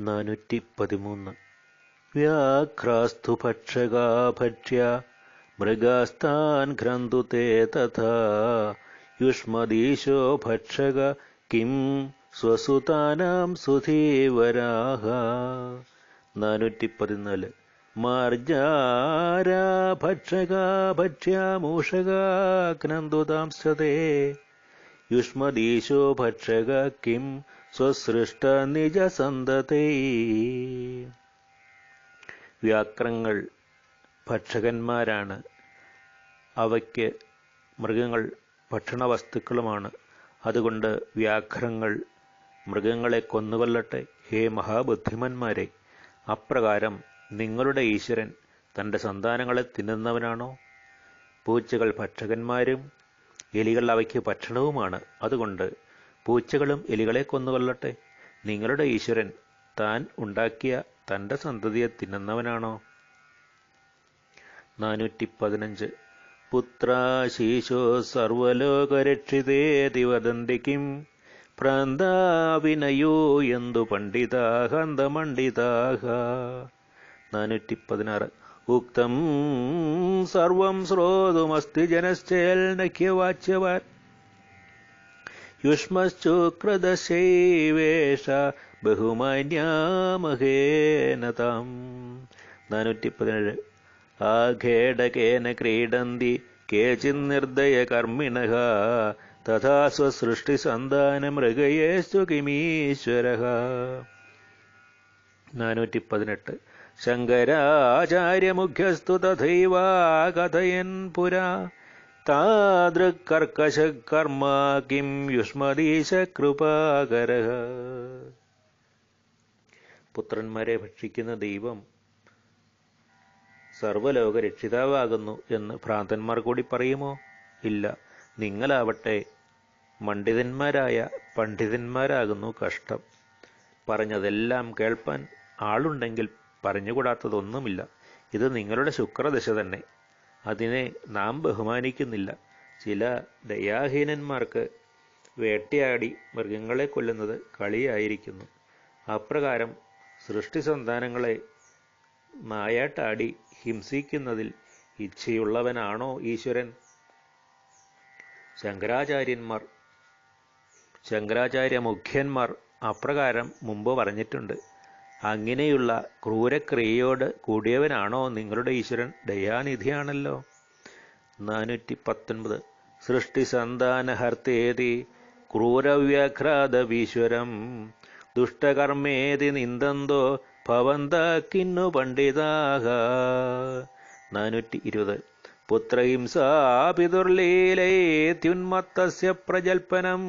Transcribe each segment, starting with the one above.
നാനൂറ്റി പതിമൂന്ന് വ്യാഘ്രാസ്തു ഭക്ഷകാ ഭക്ഷ്യ മൃഗാസ്താൻ ഘ്രന്തു തേ തഥാ. യുഷ്മദീശോ ഭക്ഷക കിം സ്വസുതാനാം സുധീവരാഹ. നാനൂറ്റി പതിനാല് മാർജാരാ ഭക്ഷകാ ഭക്ഷ്യ മൂഷകാ ഘ്നന്തുതാംസതേ യുഷ്മദീശോ ഭക്ഷക കിം സ്വസൃഷ്ട നിജസന്തതേ വ്യാക്രങ്ങൾ ഭക്ഷകന്മാരാണ്. അവയ്ക്ക് മൃഗങ്ങൾ ഭക്ഷണവസ്തുക്കളുമാണ്. അതുകൊണ്ട് വ്യാഘ്രങ്ങൾ മൃഗങ്ങളെ കൊന്നുകൊല്ലട്ടെ. ഹേ മഹാബുദ്ധിമന്മാരെ അപ്രകാരം നിങ്ങളുടെ ഈശ്വരൻ തന്റെ സന്താനങ്ങളെ തിന്നുന്നവനാണോ? പൂച്ചകൾ ഭക്ഷകന്മാരും എലികൾ അവയ്ക്ക് ഭക്ഷണവുമാണ്. അതുകൊണ്ട് പൂച്ചകളും എലികളെ കൊന്നുകൊള്ളട്ടെ. നിങ്ങളുടെ ഈശ്വരൻ താൻ ഉണ്ടാക്കിയ തന്റെ സന്തതിയെ തിന്നുന്നവനാണോ? നാനൂറ്റി പതിനഞ്ച് പുത്രാശീശോ സർവലോകരക്ഷിതേ വദന്തി കിം എന്തു പണ്ഡിതാഹന്തമണ്ഡിതാഹ നാനൂറ്റി പതിനാറ് ഉക്തം സർവം ശ്രോതുമസ്തി ജനശ്ചേൽനഖ്യവാച്യവർ യുഷ്മശ്ചുക്രദശൈവേഷ ബഹുമാന്യാമഹേനതാം നാനൂറ്റി പതിനേഴ് ആഘേടകേന ക്രീഡന്തി കേചിന്നിർദയകർമ്മിണ തഥാ സ്വസൃഷ്ടിസന്താനമൃഗയേസ്തു കിമീശ്വര നാനൂറ്റി പതിനെട്ട് ശങ്കരാചാര്യമുഖ്യസ്തു തഥൈവാ കഥയൻ പുരാ. താദൃക്കർക്കശകർമ്മ കിം യുഷ്മദീശ കൃപാകര പുത്രന്മാരെ ഭക്ഷിക്കുന്ന ദൈവം സർവലോക രക്ഷിതാവാകുന്നു എന്ന് ഭ്രാന്തന്മാർ കൂടി പറയുമോ? ഇല്ല. നിങ്ങളാവട്ടെ മണ്ഡിതന്മാരായ പണ്ഡിതന്മാരാകുന്നു കഷ്ടം. പറഞ്ഞതെല്ലാം കേൾപ്പാൻ ആളുണ്ടെങ്കിൽ പറഞ്ഞുകൂടാത്തതൊന്നുമില്ല. ഇത് നിങ്ങളുടെ ശുക്രദശ തന്നെ. അതിനെ നാം ബഹുമാനിക്കുന്നില്ല. ചില ദയാഹീനന്മാർക്ക് വേട്ടയാടി മൃഗങ്ങളെ കൊല്ലുന്നത് കളിയായിരിക്കുന്നു. അപ്രകാരം സൃഷ്ടി സന്താനങ്ങളെ മായാട്ടാടി ഹിംസിക്കുന്നതിൽ ഇച്ഛയുള്ളവനാണോ ഈശ്വരൻ? ശങ്കരാചാര്യന്മാർ ശങ്കരാചാര്യ മുഖ്യന്മാർ അപ്രകാരം മുമ്പ് പറഞ്ഞിട്ടുണ്ട്. അങ്ങനെയുള്ള ക്രൂരക്രിയയോട് കൂടിയവനാണോ നിങ്ങളുടെ ഈശ്വരൻ? ദയാനിധിയാണല്ലോ. നാനൂറ്റി പത്തൊൻപത് സൃഷ്ടി സന്താനഹർത്തേതി ക്രൂരവ്യാഘ്രാതവീശ്വരം. ദുഷ്ടകർമ്മേതി നിന്ദന്തോ ഭവന്ത പണ്ഡിതാഹ. നാനൂറ്റി ഇരുപത് പുത്രഹിംസാപിതുർലീലേത്യുന്മത്തസ്യ പ്രജൽപ്പനം.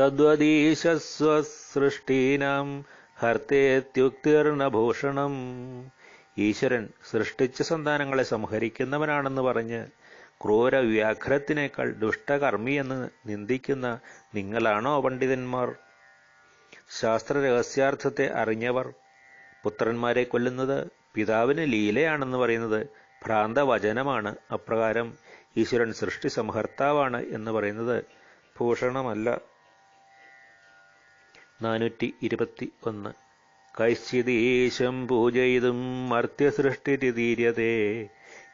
തദ്വദീശസ്വസൃഷ്ടീനാം ഹർത്തേത്യുക്തിർണഭൂഷണം ഈശ്വരൻ സൃഷ്ടിച്ച സന്താനങ്ങളെ സംഹരിക്കുന്നവനാണെന്ന് പറഞ്ഞ് ക്രൂര വ്യാഘ്രത്തിനേക്കാൾ ദുഷ്ടകർമ്മിയെന്ന് നിന്ദിക്കുന്ന നിങ്ങളാണോ പണ്ഡിതന്മാർ? ശാസ്ത്ര രഹസ്യാർത്ഥത്തെ അറിഞ്ഞവർ പുത്രന്മാരെ കൊല്ലുന്നത് പിതാവിന് ലീലയാണെന്ന് പറയുന്നത് ഭ്രാന്തവചനമാണ്. അപ്രകാരം ഈശ്വരൻ സൃഷ്ടി സംഹർത്താവാണ് എന്ന് പറയുന്നത് ഭൂഷണമല്ല. നാനൂറ്റി ഇരുപത്തി ഒന്ന് കൈശ്ചിതീശം പൂജയിതും മർത്യസൃഷ്ടിരിതീര്യതേ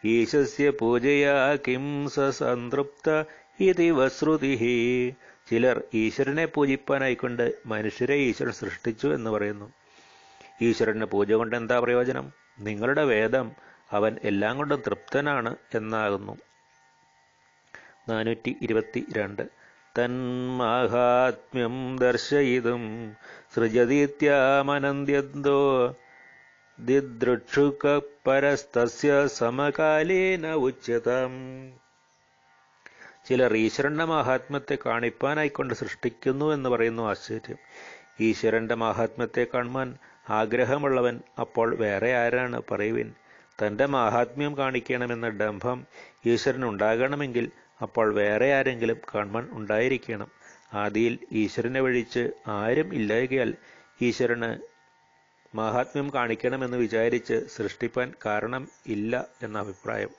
ഈശസ്യ പൂജയാ കിം സസംതൃപ്ത ഇതി വസ്രുതി ചിലർ ഈശ്വരനെ പൂജിപ്പാനായിക്കൊണ്ട് മനുഷ്യരെ ഈശ്വരൻ സൃഷ്ടിച്ചു എന്ന് പറയുന്നു. ഈശ്വരന് പൂജ കൊണ്ട് എന്താ പ്രയോജനം? നിങ്ങളുടെ വേദം അവൻ എല്ലാം കൊണ്ടും തൃപ്തനാണ് എന്നാകുന്നു. നാനൂറ്റി ഇരുപത്തി രണ്ട് തന്മാഹാത്മ്യം ദർശയിതും സൃജതീത്യാമനന്ദ്യന്തോ ദിദൃക്ഷുക പരസ്തസ്യ സമകാലീന ഉച്ചതം. ചിലർ ഈശ്വരന്റെ മഹാത്മ്യത്തെ കാണിപ്പാനായിക്കൊണ്ട് സൃഷ്ടിക്കുന്നു എന്ന് പറയുന്നു ആശ്ചര്യം. ഈശ്വരന്റെ മഹാത്മ്യത്തെ കാണുവാൻ ആഗ്രഹമുള്ളവൻ അപ്പോൾ വേറെ ആരാണ്? പറയുവിൻ തന്റെ മാഹാത്മ്യം കാണിക്കണമെന്ന ഡംഭം ഈശ്വരൻ ഉണ്ടാകണമെങ്കിൽ അപ്പോൾ വേറെ ആരെങ്കിലും കൺമൺ ഉണ്ടായിരിക്കണം. ആദിയിൽ ഈശ്വരനെ വഴിച്ച് ആരും ഇല്ലായകയാൽ ഈശ്വരന് മഹാത്മ്യം കാണിക്കണമെന്ന് വിചാരിച്ച് സൃഷ്ടിപ്പാൻ കാരണം ഇല്ല എന്ന അഭിപ്രായം.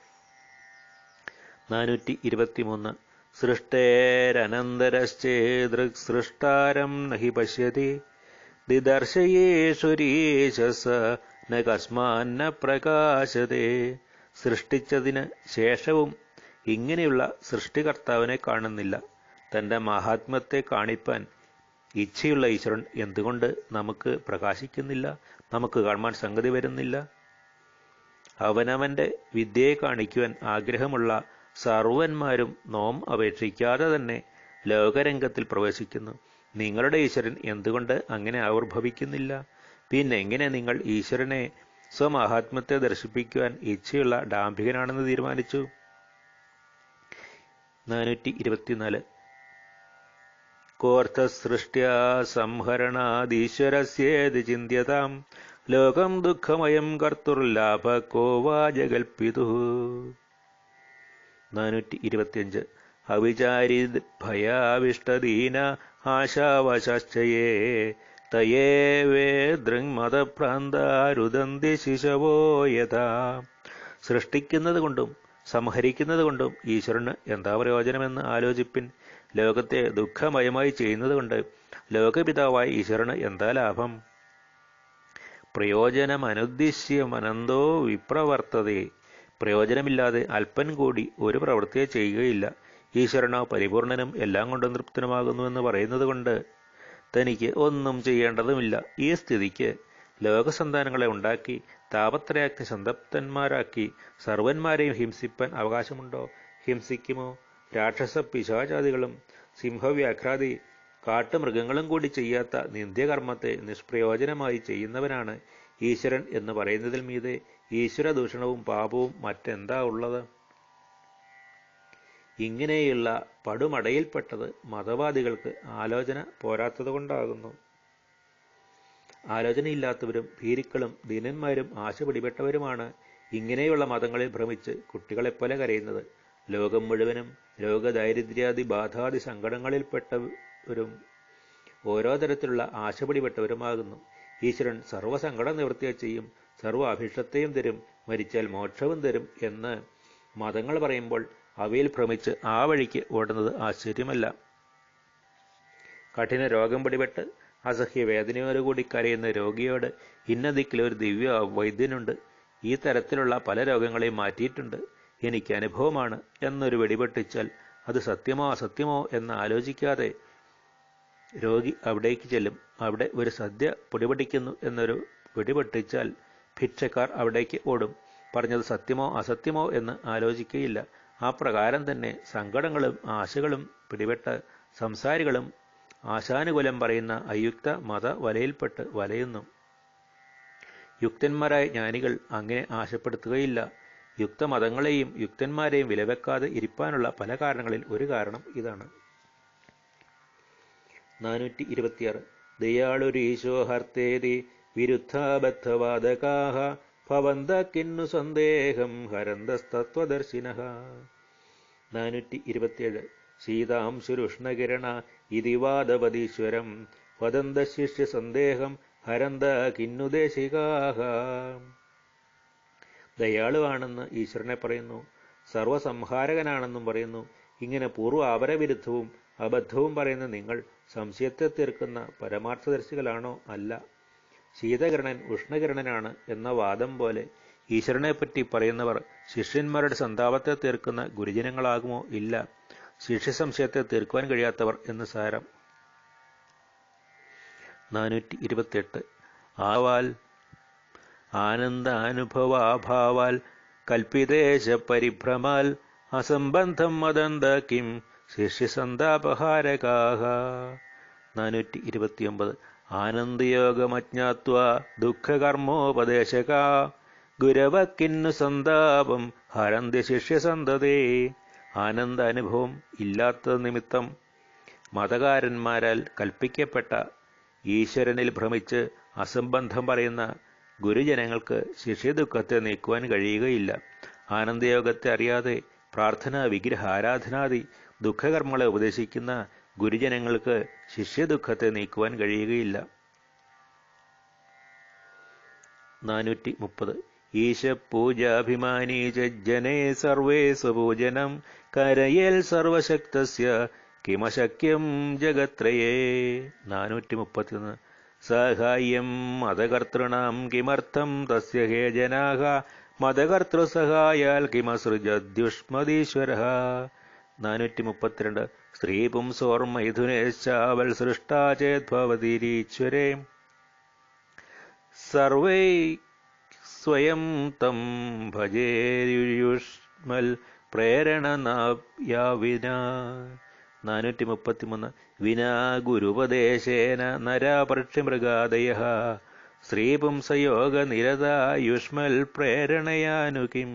നാനൂറ്റി ഇരുപത്തിമൂന്ന് സൃഷ്ടേരനന്തരശ്ചേദൃക് സൃഷ്ടാരം നഹി പശ്യതി. ദിദർശയേശ്വരീശസ ന കസ്മാന്ന പ്രകാശതേ സൃഷ്ടിച്ചതിന് ശേഷവും ഇങ്ങനെയുള്ള സൃഷ്ടികർത്താവിനെ കാണുന്നില്ല. തന്റെ മഹാത്മ്യത്തെ കാണിപ്പാൻ ഇച്ഛയുള്ള ഈശ്വരൻ എന്തുകൊണ്ട് നമുക്ക് പ്രകാശിക്കുന്നില്ല? നമുക്ക് കാണുവാൻ സംഗതി വരുന്നില്ല. അവനവന്റെ വിദ്യയെ കാണിക്കുവാൻ ആഗ്രഹമുള്ള സർവന്മാരും നോം അപേക്ഷിക്കാതെ തന്നെ ലോകരംഗത്തിൽ പ്രവേശിക്കുന്നു. നിങ്ങളുടെ ഈശ്വരൻ എന്തുകൊണ്ട് അങ്ങനെ ആവിർഭവിക്കുന്നില്ല? പിന്നെ എങ്ങനെ നിങ്ങൾ ഈശ്വരനെ സ്വമഹാത്മ്യത്തെ ദർശിപ്പിക്കുവാൻ ഇച്ഛയുള്ള ഡാംഭികനാണെന്ന് തീരുമാനിച്ചു? നാനൂറ്റി ഇരുപത്തിനാല്. കോർത്ഥസൃഷ്ട്യാ സംഹരണാദീശ്വരസ്യേത് ചിന്തിയതാം. ലോകം ദുഃഖമയം കർത്തുർലാഭ ജഗൽപിതു നാനൂറ്റി ഇരുപത്തിയഞ്ച്. അവിചാരി ഭയാവിഷ്ടദീന ആശാവശശ്ചയേ. തയേവേ ദൃങ്മതഭ്രാന്താരുദന്തി ശിശവോ യഥാ. സൃഷ്ടിക്കുന്നത് കൊണ്ടും സംഹരിക്കുന്നത് കൊണ്ടും ഈശ്വരന് എന്താ പ്രയോജനമെന്ന് ആലോചിപ്പിൻ. ലോകത്തെ ദുഃഖമയമായി ചെയ്യുന്നത് കൊണ്ട് ലോകപിതാവായ ഈശ്വരന് എന്താ ലാഭം? പ്രയോജനമനുദ്ദിശ്യമനന്തോ വിപ്രവർത്തതേ. പ്രയോജനമില്ലാതെ അല്പൻ കൂടി ഒരു പ്രവൃത്തിയെ ചെയ്യുകയില്ല. ഈശ്വരനോ പരിപൂർണനും എല്ലാം കൊണ്ടും തൃപ്തനുമാകുന്നു എന്ന് പറയുന്നത് കൊണ്ട് തനിക്ക് ഒന്നും ചെയ്യേണ്ടതുമില്ല. ഈ സ്ഥിതിക്ക് ലോകസന്താനങ്ങളെ ഉണ്ടാക്കി താപത്രയാക്കി സന്തപ്തന്മാരാക്കി സർവന്മാരെയും ഹിംസിപ്പാൻ അവകാശമുണ്ടോ? ഹിംസിക്കുമോ? രാക്ഷസ പിശാചാദികളും സിംഹവ്യാഘ്രാതി കാട്ടുമൃഗങ്ങളും കൂടി ചെയ്യാത്ത നിന്ദ്യകർമ്മത്തെ നിഷ്പ്രയോജനമായി ചെയ്യുന്നവനാണ് ഈശ്വരൻ എന്ന് പറയുന്നതിൽ മീതെ ഈശ്വരദൂഷണവും പാപവും മറ്റെന്താ ഉള്ളത്? ഇങ്ങനെയുള്ള പടുമടയിൽപ്പെട്ടത് മതവാദികൾക്ക് ആലോചന പോരാത്തതുകൊണ്ടാകുന്നു. ആലോചനയില്ലാത്തവരും ഭീരുക്കളും ദീനന്മാരും ആശ പിടിപെട്ടവരുമാണ് ഇങ്ങനെയുള്ള മതങ്ങളിൽ ഭ്രമിച്ച് കുട്ടികളെപ്പോലെ കരയുന്നത്. ലോകം മുഴുവനും രോഗദാരിദ്ര്യാദി ബാധാദി സങ്കടങ്ങളിൽപ്പെട്ടവരും ഓരോ തരത്തിലുള്ള ആശ പിടിപെട്ടവരുമാകുന്നു ഈശ്വരൻ സർവസങ്കടം നിവൃത്തിയെ ചെയ്യും സർവ അഭിഷ്ടത്തെയും തരും മരിച്ചാൽ മോക്ഷവും തരും എന്ന് മതങ്ങൾ പറയുമ്പോൾ അവയിൽ ഭ്രമിച്ച് ആ വഴിക്ക് ഓടുന്നത് ആശ്ചര്യമല്ല. കഠിന രോഗം പിടിപെട്ട് അസഹ്യ വേദനയോടുകൂടി കരയുന്ന രോഗിയോട് ഇന്ന ദിക്കിൽ ഒരു ദിവ്യ വൈദ്യനുണ്ട്. ഈ തരത്തിലുള്ള പല രോഗങ്ങളെയും മാറ്റിയിട്ടുണ്ട്. എനിക്ക് അനുഭവമാണ് എന്നൊരു വെടിപൊട്ടിച്ചാൽ അത് സത്യമോ അസത്യമോ എന്ന് ആലോചിക്കാതെ രോഗി അവിടേക്ക് ചെല്ലും. അവിടെ ഒരു സദ്യ പൊടിപൊടിക്കുന്നു എന്നൊരു വെടിപൊട്ടിച്ചാൽ ഭിക്ഷക്കാർ അവിടേക്ക് ഓടും. പറഞ്ഞത് സത്യമോ അസത്യമോ എന്ന് ആലോചിക്കുകയില്ല ആ പ്രകാരം തന്നെ സങ്കടങ്ങളും ആശകളും പിടിപെട്ട സംസാരികളും ആശാനുകൂലം പറയുന്ന അയുക്ത മത വലയിൽപ്പെട്ട് വലയുന്നു. യുക്തന്മാരായ ജ്ഞാനികൾ അങ്ങനെ ആശപ്പെടുത്തുകയില്ല. യുക്തമതങ്ങളെയും യുക്തന്മാരെയും വിലവെക്കാതെ ഇരിപ്പാനുള്ള പല കാരണങ്ങളിൽ ഒരു കാരണം ഇതാണ്. നാനൂറ്റി ഇരുപത്തിയാറ് ദയാളുരീശോഹർത്തേതി വിരുദ്ധാബദ്ധവാദകാഹ ഭവന്ത കിന്നു സന്ദേഹം ഹരന്തസ്തത്വദർശിന നാനൂറ്റി ഇരുപത്തിയേഴ് ശീതാംശുരുഷ്ണകിരണ വദന്ത ശിഷ്യ സന്ദേഹം ഹരന്ത കിന്നുദേശികാഹ. ദയാളുവാണെന്ന് ഈശ്വരനെ പറയുന്നു സർവസംഹാരകനാണെന്നും പറയുന്നു ഇങ്ങനെ പൂർവ അപരവിരുദ്ധവും അബദ്ധവും പറയുന്ന നിങ്ങൾ സംശയത്തെ തീർക്കുന്ന പരമാർത്ഥദർശികളാണോ അല്ല? ശീതകിരണൻ ഉഷ്ണകിരണനാണ് എന്ന വാദം പോലെ ഈശ്വരനെപ്പറ്റി പറയുന്നവർ ശിഷ്യന്മാരുടെ സന്താപത്തെ തീർക്കുന്ന ഗുരുജനങ്ങളാകുമോ ഇല്ല? ശിഷ്യ സംശയത്തെ തീർക്കുവാൻ കഴിയാത്തവർ എന്ന് സാരം. നാനൂറ്റി ഇരുപത്തിയെട്ട് ആവാൽ ആനന്ദാനുഭവാഭാവാൽ കൽപ്പിതേശ പരിഭ്രമാൽ അസംബന്ധം മദന്ത കിം ശിഷ്യസന്താപഹാരകാഹ. നാനൂറ്റി ഇരുപത്തിയൊമ്പത് ആനന്ദയോഗമജ്ഞാത്വ ദുഃഖകർമ്മോപദേശക. ഗുരവക്കിന്നു സന്താപം ഹരന്തി ശിഷ്യസന്തതേ. ആനന്ദ അനുഭവം ഇല്ലാത്ത നിമിത്തം മതകാരന്മാരാൽ കൽപ്പിക്കപ്പെട്ട ഈശ്വരനിൽ ഭ്രമിച്ച് അസംബന്ധം പറയുന്ന ഗുരുജനങ്ങൾക്ക് ശിഷ്യദുഃഖത്തെ നീക്കുവാൻ കഴിയുകയില്ല. ആനന്ദയോഗത്തെ അറിയാതെ പ്രാർത്ഥന വിഗ്രഹ ആരാധനാദി ദുഃഖകർമ്മങ്ങളെ ഉപദേശിക്കുന്ന ഗുരുജനങ്ങൾക്ക് ശിഷ്യദുഃഖത്തെ നീക്കുവാൻ കഴിയുകയില്ല. നാനൂറ്റി മുപ്പത് ഈശപൂജാഭിമാനീ ജനേ സർവേ സ്വപൂജനം കരയേൽ സർവശക്തസ്യ കിമശക്യം ജഗത്രയേ। നാനൂറ്റി മുപ്പത്തിയൊന്ന് സഹായം മതകർത്തൃണാം കിമർത്ഥം തസ്യ ഹേ ജനാഹ। മതകർത്തൃസഹായാൽ കിമസൃജദ്യുഷ്മതീശ്വര നാനൂറ്റി മുപ്പത്തിരണ്ട് സ്ത്രീ പുംസോർ മൈഥുനേശ്ചാവൽ സൃഷ്ടാ സർവൈ സ്വയം തം ഭജേയുഷ്മൽ പ്രേരണ വിനാ. നാനൂറ്റി മുപ്പത്തിമൂന്ന് വിനാ ഗുരുപദേശേന നരാപക്ഷമൃഗാദയ ശ്രീപുംസയോഗ നിരതായുഷ്മൽ പ്രേരണയാനുകിം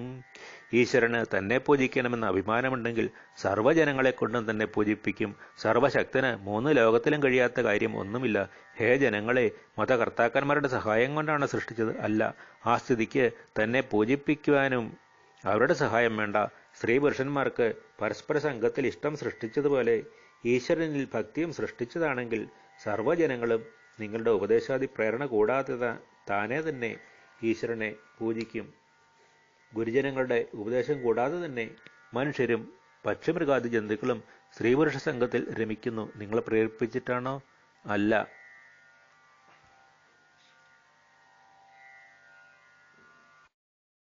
ഈശ്വരന് തന്നെ പൂജിക്കണമെന്ന് അഭിമാനമുണ്ടെങ്കിൽ സർവജനങ്ങളെ കൊണ്ടും തന്നെ പൂജിപ്പിക്കും. സർവശക്തന് മൂന്ന് ലോകത്തിലും കഴിയാത്ത കാര്യം ഒന്നുമില്ല. ഹേ ജനങ്ങളെ മതകർത്താക്കന്മാരുടെ സഹായം കൊണ്ടാണ് സൃഷ്ടിച്ചത് അല്ല. ആ സ്ഥിതിക്ക് തന്നെ പൂജിപ്പിക്കുവാനും അവരുടെ സഹായം വേണ്ട. സ്ത്രീ പുരുഷന്മാർക്ക് പരസ്പര സംഘത്തിൽ ഇഷ്ടം സൃഷ്ടിച്ചതുപോലെ ഈശ്വരനിൽ ഭക്തിയും സൃഷ്ടിച്ചതാണെങ്കിൽ സർവജനങ്ങളും നിങ്ങളുടെ ഉപദേശാദി പ്രേരണ കൂടാതെ താനേ തന്നെ ഈശ്വരനെ പൂജിക്കും. ഗുരുജനങ്ങളുടെ ഉപദേശം കൂടാതെ തന്നെ മനുഷ്യരും പക്ഷിമൃഗാദി ജന്തുക്കളും സ്ത്രീപുരുഷ സംഘത്തിൽ രമിക്കുന്നു. നിങ്ങളെ പ്രേരിപ്പിച്ചിട്ടാണോ? അല്ല.